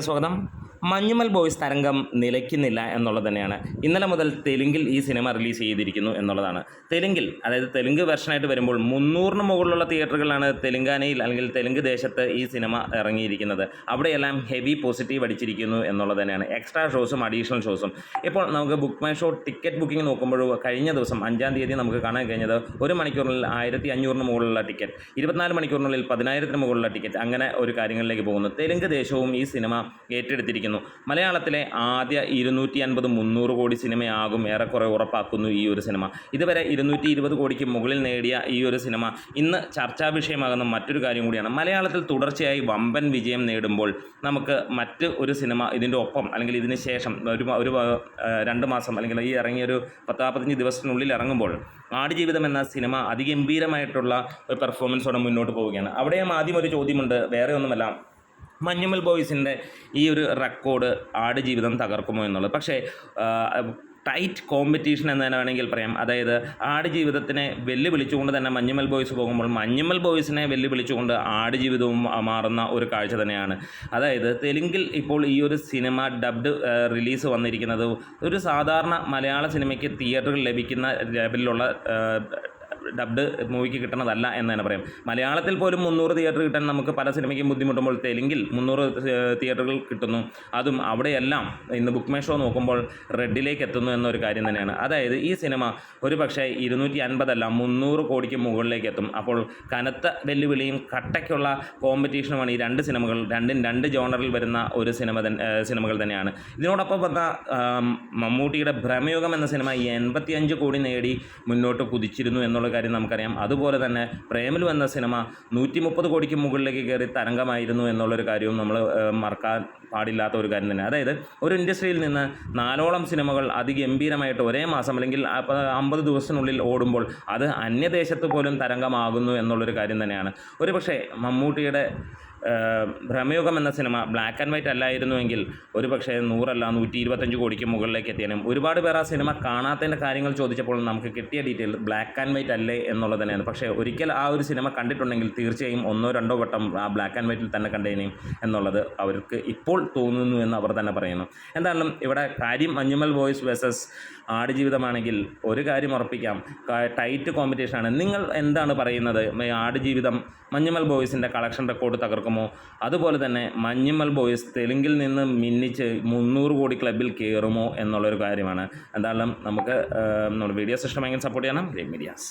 స్వాగతం മഞ്ഞുമൽ ബോയ്സ് തരംഗം നിലയ്ക്കുന്നില്ല എന്നുള്ളത് തന്നെയാണ്. ഇന്നലെ മുതൽ തെലുങ്കിൽ ഈ സിനിമ റിലീസ് ചെയ്തിരിക്കുന്നു എന്നുള്ളതാണ്. തെലുങ്കിൽ അതായത് തെലുങ്ക് വെർഷനായിട്ട് വരുമ്പോൾ മുന്നൂറിന് മുകളിലുള്ള തിയേറ്ററുകളാണ് തെലുങ്കാനയിൽ അല്ലെങ്കിൽ തെലുങ്ക് ദേശത്ത് ഈ സിനിമ ഇറങ്ങിയിരിക്കുന്നത്. അവിടെയെല്ലാം ഹെവി പോസിറ്റീവ് അടിച്ചിരിക്കുന്നു എന്നുള്ളത് തന്നെയാണ്. എക്സ്ട്രാ ഷോസും അഡീഷണൽ ഷോസും ഇപ്പോൾ നമുക്ക് book my show ticket booking നോക്കുമ്പോൾ കഴിഞ്ഞ ദിവസം അഞ്ചാം തീയതി നമുക്ക് കാണാൻ കഴിഞ്ഞത് ഒരു മണിക്കൂറിൽ ആയിരത്തി അഞ്ഞൂറിന് മുകളിലുള്ള ടിക്കറ്റ് ഇരുപത്തിനാല് മണിക്കൂറിനുള്ളിൽ പതിനായിരത്തിന് മുകളിലുള്ള ടിക്കറ്റ് അങ്ങനെ ഒരു കാര്യങ്ങളിലേക്ക് പോകുന്നു. തെലുങ്ക് ദേശവും ഈ സിനിമ ഏറ്റെടുത്തിരിക്കുന്നു. മലയാളത്തിലെ ആദ്യ ഇരുന്നൂറ്റി അൻപത് മുന്നൂറ് കോടി സിനിമയാകും ഏറെക്കുറെ ഉറപ്പാക്കുന്നു ഈ ഒരു സിനിമ. ഇതുവരെ ഇരുന്നൂറ്റി ഇരുപത് കോടിക്ക് മുകളിൽ നേടിയ ഈ ഒരു സിനിമ ഇന്ന് ചർച്ചാ വിഷയമാകുന്ന മറ്റൊരു കാര്യം കൂടിയാണ്. മലയാളത്തിൽ തുടർച്ചയായി വമ്പൻ വിജയം നേടുമ്പോൾ നമുക്ക് മറ്റ് ഒരു സിനിമ ഇതിന്റെ ഒപ്പം അല്ലെങ്കിൽ ഇതിന് ശേഷം ഒരു ഒരു രണ്ട് മാസം അല്ലെങ്കിൽ ഈ ഇറങ്ങിയ ഒരു പത്താപ്പത്തഞ്ച് ദിവസത്തിനുള്ളിൽ ഇറങ്ങുമ്പോൾ ആടുജീവിതം എന്ന സിനിമ അതിഗംഭീരമായിട്ടുള്ള ഒരു പെർഫോമൻസോടെ മുന്നോട്ട് പോവുകയാണ്. അവിടെയും ആദ്യം ഒരു ചോദ്യമുണ്ട് വേറെ ഒന്നുമല്ല. മഞ്ഞുമൽ ബോയ്സിന്റെ ഈ ഒരു റെക്കോർഡ് ആടുജീവിതം തകർക്കുമോ എന്നുള്ളത്. പക്ഷേ ടൈറ്റ് കോമ്പറ്റീഷൻ എന്ന് തന്നെ വേണമെങ്കിൽ പറയാം. അതായത് ആടുജീവിതത്തിനെ വെല്ലുവിളിച്ചുകൊണ്ട് തന്നെ മഞ്ഞുമൽ ബോയ്സ് പോകുമ്പോൾ മഞ്ഞുമൽ ബോയ്സിനെ വെല്ലുവിളിച്ചുകൊണ്ട് ആടുജീവിതവും മാറുന്ന ഒരു കാഴ്ച തന്നെയാണ്. അതായത് തെലുങ്കിൽ ഇപ്പോൾ ഈ ഒരു സിനിമ ഡബ്ഡ് റിലീസ് വന്നിരിക്കുന്നത് ഒരു സാധാരണ മലയാള സിനിമയ്ക്ക് തിയേറ്ററിൽ ലഭിക്കുന്ന ലെവലിലുള്ള ഡബ്ഡ് മൂവിക്ക് കിട്ടണതല്ല എന്ന് തന്നെ പറയാം. മലയാളത്തിൽ പോലും മുന്നൂറ് തിയേറ്റർ കിട്ടാൻ നമുക്ക് പല സിനിമയ്ക്കും ബുദ്ധിമുട്ടുമ്പോൾ തെലുങ്കിൽ മുന്നൂറ് തിയേറ്ററുകൾ കിട്ടുന്നു. അതും അവിടെയെല്ലാം ഇന്ന് ബുക്ക് മൈ ഷോ നോക്കുമ്പോൾ റെഡിലേക്ക് എത്തുന്നു എന്നൊരു കാര്യം തന്നെയാണ്. അതായത് ഈ സിനിമ ഒരു പക്ഷേ ഇരുന്നൂറ്റി അൻപതല്ല മുന്നൂറ് കോടിക്ക് മുകളിലേക്ക് എത്തും. അപ്പോൾ കനത്ത വെല്ലുവിളിയും കട്ടയ്ക്കുള്ള കോമ്പറ്റീഷനുമാണ് ഈ രണ്ട് സിനിമകൾ രണ്ടും രണ്ട് ജോണറിൽ വരുന്ന ഒരു സിനിമ സിനിമകൾ തന്നെയാണ്. ഇതിനോടൊപ്പം വന്ന മമ്മൂട്ടിയുടെ ഭ്രമയോഗം എന്ന സിനിമ എൺപത്തിയഞ്ച് കോടി നേടി മുന്നോട്ട് കുതിച്ചിരുന്നു എന്നുള്ള കാര്യം നമുക്കറിയാം. അതുപോലെ തന്നെ പ്രേമിൽ വന്ന സിനിമ നൂറ്റി മുപ്പത് കോടിക്ക് മുകളിലേക്ക് കയറി തരംഗമായിരുന്നു എന്നുള്ളൊരു കാര്യവും നമ്മൾ മറക്കാൻ പാടില്ലാത്ത ഒരു കാര്യം തന്നെ. അതായത് ഒരു ഇൻഡസ്ട്രിയിൽ നിന്ന് നാലോളം സിനിമകൾ അതിഗംഭീരമായിട്ട് ഒരേ മാസം അല്ലെങ്കിൽ അമ്പത് ദിവസത്തിനുള്ളിൽ ഓടുമ്പോൾ അത് അന്യദേശത്ത് പോലും തരംഗമാകുന്നു എന്നുള്ളൊരു കാര്യം തന്നെയാണ്. ഒരു പക്ഷേ മമ്മൂട്ടിയുടെ ഭ്രമയുഗം എന്ന സിനിമ ബ്ലാക്ക് ആൻഡ് വൈറ്റ് അല്ലായിരുന്നുവെങ്കിൽ ഒരു പക്ഷേ നൂറല്ല നൂറ്റി ഇരുപത്തഞ്ച് കോടിക്ക് മുകളിലേക്ക് എത്തിയാലും ഒരുപാട് പേർ ആ സിനിമ കാണാത്തതിന്റെ കാര്യങ്ങൾ ചോദിച്ചപ്പോൾ നമുക്ക് കിട്ടിയ ഡീറ്റെയിൽ ബ്ലാക്ക് ആൻഡ് വൈറ്റ് അല്ലേ എന്നുള്ളത് തന്നെയാണ്. പക്ഷേ ഒരിക്കൽ ആ ഒരു സിനിമ കണ്ടിട്ടുണ്ടെങ്കിൽ തീർച്ചയായും ഒന്നോ രണ്ടോ വട്ടം ആ ബ്ലാക്ക് ആൻഡ് വൈറ്റിൽ തന്നെ കണ്ടേനെയും എന്നുള്ളത് അവർക്ക് ഇപ്പോൾ തോന്നുന്നു എന്ന് അവർ തന്നെ പറയുന്നു. എന്തായാലും ഇവിടെ കാര്യം മഞ്ഞുമൽ ബോയ്സ് വേഴ്സസ് ആടുജീവിതമാണെങ്കിൽ ഒരു കാര്യം ഉറപ്പിക്കാം. ടൈറ്റ് കോമ്പറ്റീഷനാണ് നിങ്ങൾ എന്താണ് പറയുന്നത്? ആടുജീവിതം മഞ്ഞുമൽ ബോയ്സിന്റെ കളക്ഷൻ റെക്കോർഡ് തകർക്കുമോ അതുപോലെ തന്നെ മഞ്ഞുമൽ ബോയ്സ് തെലുങ്കിൽ നിന്ന് മിന്നിച്ച് മുന്നൂറ് കോടി ക്ലബിൽ കയറുമോ എന്നുള്ളൊരു കാര്യമാണ്. എന്തായാലും നമുക്ക് നമ്മുടെ വീഡിയോസ് ഇഷ്ടമെങ്കിൽ സപ്പോർട്ട് ചെയ്യണം. Great medias.